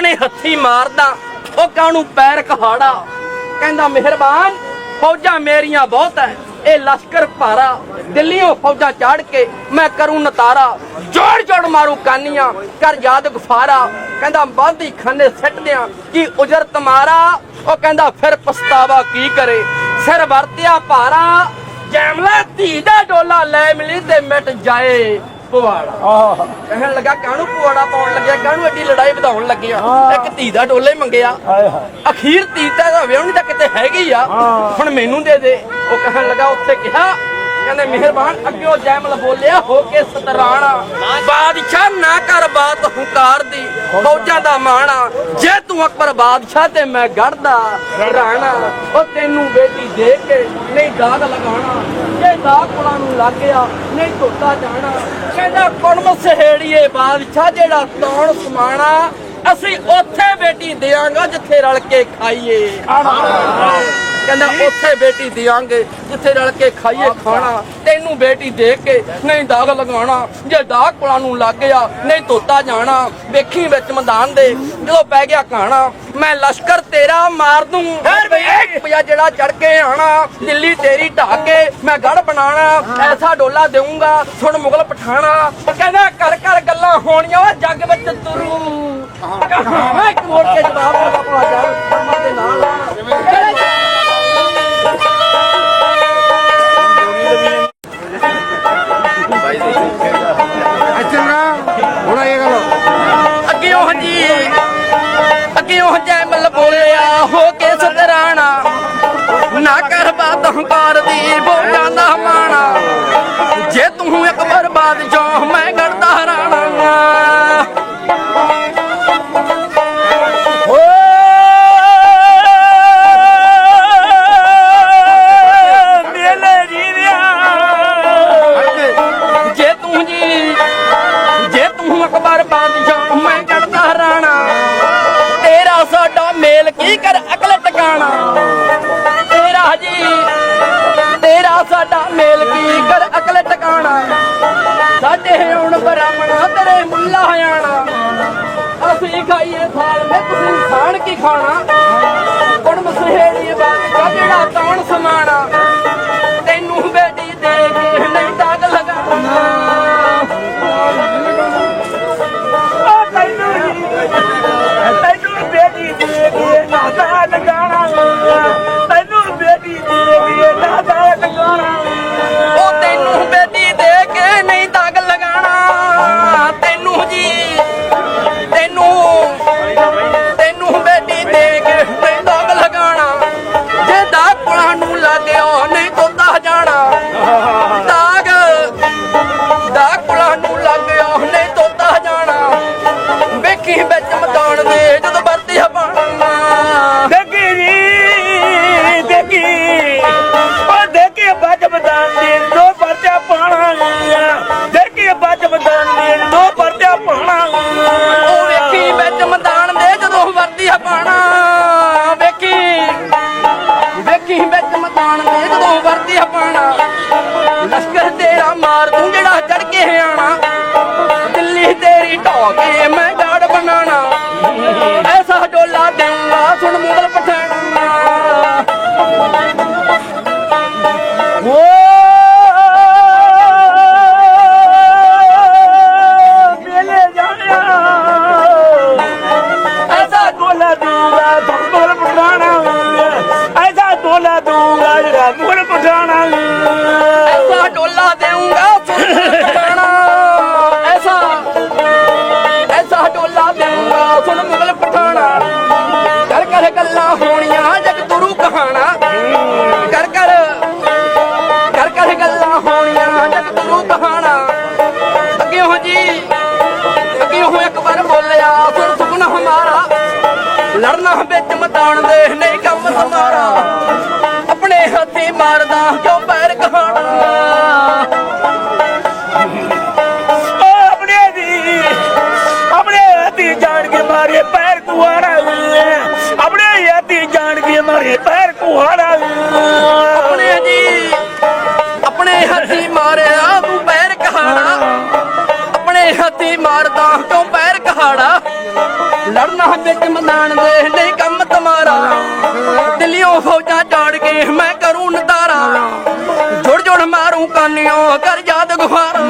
ਆਪਣੇ ਹੱਥੀ ਮਾਰਦਾ, ਉਹ ਕਾਹਨੂੰ ਪੈਰ ਕਹਾੜਾ? ਕਹਿੰਦਾ, ਮਿਹਰਬਾਨ, ਫੌਜਾਂ ਮੇਰੀਆਂ ਬਹੁਤ ਐ। ਇਹ ਲਸ਼ਕਰ ਭਾਰਾ। ਦਿੱਲੀੋਂ ਫੌਜਾਂ ਚਾੜ ਕੇ ਮੈਂ ਕਰੂੰ ਨਤਾਰਾ। ਜੋੜ ਜੋੜ ਮਾਰੂ ਕਾਨੀਆਂ, ਕਰ ਯਾਦ ਗਫਾਰਾ। ਕਹਿੰਦਾ, ਬਾਦੀ ਖਾਨੇ ਸਿੱਟ ਦਿਆਂ ਕੀ ਉਜਰ ਤਮਾਰਾ। ਉਹ ਕਹਿੰਦਾ, ਫਿਰ ਪਛਤਾਵਾ ਕੀ ਕਰੇ? ਸਿਰ ਵਰਤਿਆ ਭਾਰਾ। ਜੈਮਲਾ ਧੀ ਦਾ ਡੋਲਾ ਲੈ ਮਿਲੀ ਤੇ ਮਿਟ ਜਾਏ। ਪੁਆੜਾ। ਆਹ। ਕਹਿਣ ਲੱਗਾ ਕਾਹਨੂੰ ਪੁਆੜਾ ਪਾਉਣ ਲੱਗਿਆ? ਕਾਹਨੂੰ ਐਡੀ ਲੜਾਈ ਵਧਾਉਣ ਲੱਗਿਆ? ਇੱਕ ਧੀ ਦਾ ਹੀ ਮੰਗਿਆ। ਹਾਏ ਹਾਏ। ਅਖੀਰ ਤੀਤਾ ਦਾ ਵਿਆਹਣੀ ਤਾਂ ਕਿਤੇ ਹੈਗੀ ਆ। ਹੁਣ ਮੈਨੂੰ ਦੇ ਦੇ। ਉਹ ਕਹਿਣ ਲੱਗਾ ਉੱਥੇ ਕਿਹਾ ਕਹਿੰਦੇ, ਮਿਹਰਬਾਨ ਅੱਗਿਓ ਜੈਮਲ ਬੋਲਿਆ, ਹੋ ਕੇ ਸਤਰਾਣਾ। ਬਾਦਸ਼ਾਹ ਨਾ ਕਰ ਬਾਤ ਹੁਕਾਰ ਦੀ, ਫੌਜਾਂ ਦਾ ਮਾਣਾ। ਜੇ ਤੂੰ ਅਕਬਰ ਬਾਦਸ਼ਾਹ ਤੇ ਮੈਂ ਗੜਦਾ ਰਾਣਾ, ਉਹ ਤੈਨੂੰ ਬੇਟੀ ਦੇ ਕੇ ਨਹੀਂ ਦਾਗ ਲਗਾਉਣਾ। ਜੇ ਦਾਗ ਕੁਲਾਂ ਨੂੰ ਲੱਗ ਗਿਆ ਨਹੀਂ ਧੋਤਾ ਜਾਣਾ। ਕਹਿੰਦਾ ਕੁਣਮ ਸਹੇੜੀਏ ਬਾਦਸ਼ਾਹ ਜਿਹੜਾ ਤੌਣ ਸਮਾਣਾ? ਅਸੀਂ ਉੱਥੇ ਬੇਟੀ ਦੇਾਂਗਾ ਜਿੱਥੇ ਰਲ ਕੇ ਖਾਈਏ। ਕਹਿੰਦਾ ਉੱਥੇ ਬੇਟੀ ਦਿਆਂਗੇ ਜਿੱਥੇ ਰਲ ਕੇ ਖਾਈਏ ਖਾਣਾ। ਤੈਨੂੰ ਬੇਟੀ ਦੇ ਕੇ ਨਹੀਂ ਦਾਗ ਲਗਾਉਣਾ। ਜੇ ਦਾਗ ਕੁਲਾਂ ਨੂੰ ਲੱਗ ਗਿਆ ਨਹੀਂ ਧੋਤਾ ਜਾਣਾ। ਵੇਖੀ ਵਿੱਚ ਮੈਦਾਨ ਦੇ ਜਦੋਂ ਪੈ ਗਿਆ ਕਹਾਣਾ ਮੈਂ ਲਸ਼ਕਰ ਤੇਰਾ ਮਾਰ ਦੂੰ। ਪਿਆ ਜਿਹੜਾ ਚੜ ਕੇ ਆਣਾ ਦਿੱਲੀ ਤੇਰੀ ਢਾ ਕੇ ਮੈਂ ਗੜ ਬਣਾਣਾ। ਐਸਾ ਡੋਲਾ ਦੇਊਂਗਾ ਸੁਣ ਮੁਗਲ ਪਠਾਣਾ। ਕਹਿੰਦਾ ਕਰ ਕਰ ਗੱਲਾਂ ਹੋਣੀਆਂ ਜੱਗ ਵਿੱਚ ਤੁਰੂ। ਮੈਂ ਇੱਕ ਮੋੜ ਕੇ ਜਵਾਬ ਉਹਦਾ ਭਲਾ ਜਾ ਕਿਉਂ ਅੱਗੇ ਉਹ ਜੀ ਅੱਗੇ ਉਹ ਜੈਮਲ ਬੋਲਿਆ, ਹੋ ਕੇ ਸਤਰਾਣਾ, ਨਾ ਕਰ ਬਾਤ ਹੰਕਾਰ ਦੀ ਬੋਲਾਂ ਦਾ ਮਾਣਾ। ਜੇ ਤੂੰ ਇੱਕ ਬਰਬਾਦ ਜੋ ਮੈਂ ਗੜਦਾ ਮੇਲ ਕਰ ਅਕਲ ਟਿਕਾਣਾ। ਤੇਰਾ ਜੀ, ਤੇਰਾ ਸਾਡਾ ਮੇਲ ਕੀ ਕਰ ਅਕਲ ਟਿਕਾਣਾ। ਸਾਡੇ ਹੁਣ ਬ੍ਰਾਹਮਣਾ ਤੇਰੇ ਮੁੱਲਾ ਆਣਾ ਅਸੀਂ ਖਾਈਏ ਥਾਲ ਵਿੱਚ ਤੁਸੀਂ ਖਾਣ ਕੀ ਖਾਣਾ? ਪੁਲਾਂ ਨੂੰ ਤੇਰੀ ਗੱਲਾਂ ਹੋਣੀਆਂ ਜਗ ਤੁਰੂ ਕਹਾਣਾ। ਕਰ ਕਰ ਕਰ ਕਰ ਗੱਲਾਂ ਹੋਣੀਆਂ ਜਗ ਤੁਰੂ ਕਹਾਣਾ। ਅੱਗੇ ਹੋ ਜੀ, ਅੱਗੇ ਹੋ ਇੱਕ ਵਾਰ ਬੋਲਿਆ ਸੁਣ ਸੁਪਨਾ ਹਮਾਰਾ। ਲੜਨਾ ਵਿੱਚ ਮਤਾਉਣ ਦੇ ਨਹੀਂ ਕੰਮ ਹਮਾਰਾ। ਆਪਣੇ ਹੱਥੀ ਮਾਰਦਾ ਕਿਉਂ ਪੈਰ ਕਹਾਣਾ ਕੁਹਾੜਾ। ਆਪਣੇ ਜੀ, ਆਪਣੇ ਹੱਥੀ ਮਾਰਿਆ ਤੂੰ ਪੈਰ ਕਹਾੜਾ। ਆਪਣੇ ਹੱਥੀ ਮਾਰਦਾ ਕਿਉਂ ਪੈਰ ਕਹਾੜਾ? ਲੜਨ ਵਿੱਚ ਮੈਦਾਨ ਦੇ ਲਈ ਕੰਮ ਤੁਮਾਰਾ। ਦਿੱਲੀੋਂ ਫੌਜਾਂ ਚਾੜ ਕੇ ਮੈਂ ਕਰੂੰ ਨਤਾਰਾ ਜੁੜ ਜੁੜ ਮਾਰੂ ਕਾਨਿਓ, ਕਰ ਯਾਦ ਗੁਫਾਰਾ